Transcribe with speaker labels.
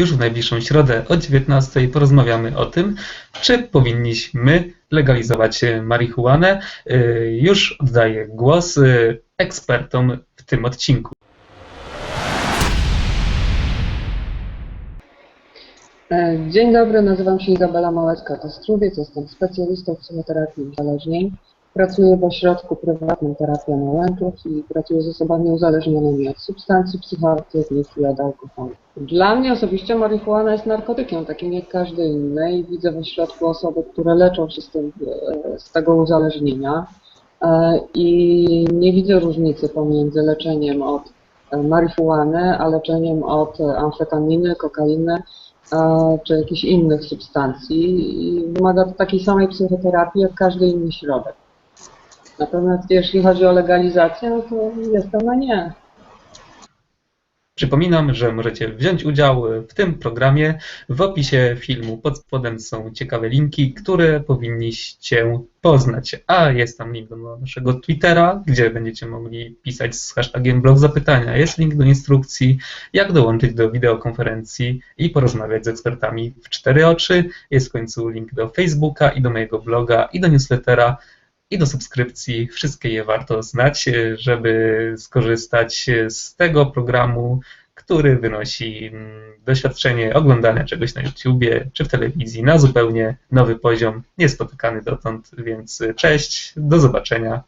Speaker 1: Już w najbliższą środę o 19 porozmawiamy o tym, czy powinniśmy legalizować e, marihuanę. E, Już oddaję głos e, ekspertom w tym odcinku.
Speaker 2: Dzień dobry, nazywam się Izabela Małecka-Kostrubiec, jestem specjalistą w psychoterapii uzależnień. Pracuję w ośrodku prywatnym Terapia Nałęczów i pracuję z osobami uzależnionymi od substancji psychoaktywnych i od alkoholu. Dla mnie osobiście marihuana jest narkotykiem, takim jak każdy inny i widzę w ośrodku osoby, które leczą się z, tym, e, z tego uzależnienia E, i nie widzę różnicy pomiędzy leczeniem od e, marihuany, a leczeniem od amfetaminy, kokainy czy jakichś innych substancji i wymaga to takiej samej psychoterapii jak każdy inny środek. Natomiast jeśli chodzi o legalizację, no to jestem na nie.
Speaker 1: Przypominam, że możecie wziąć udział w tym programie. W opisie filmu pod spodem są ciekawe linki, które powinniście poznać. A jest tam link do naszego Twittera, gdzie będziecie mogli pisać z hashtagiem blog zapytania. Jest link do instrukcji, jak dołączyć do wideokonferencji i porozmawiać z ekspertami w cztery oczy. Jest w końcu link do Facebooka i do mojego bloga i do newslettera i do subskrypcji. Wszystkie je warto znać, e, żeby skorzystać z tego programu, który wynosi mm, doświadczenie oglądania czegoś na YouTubie czy w telewizji na zupełnie nowy poziom, niespotykany dotąd. Więc e, cześć, do zobaczenia.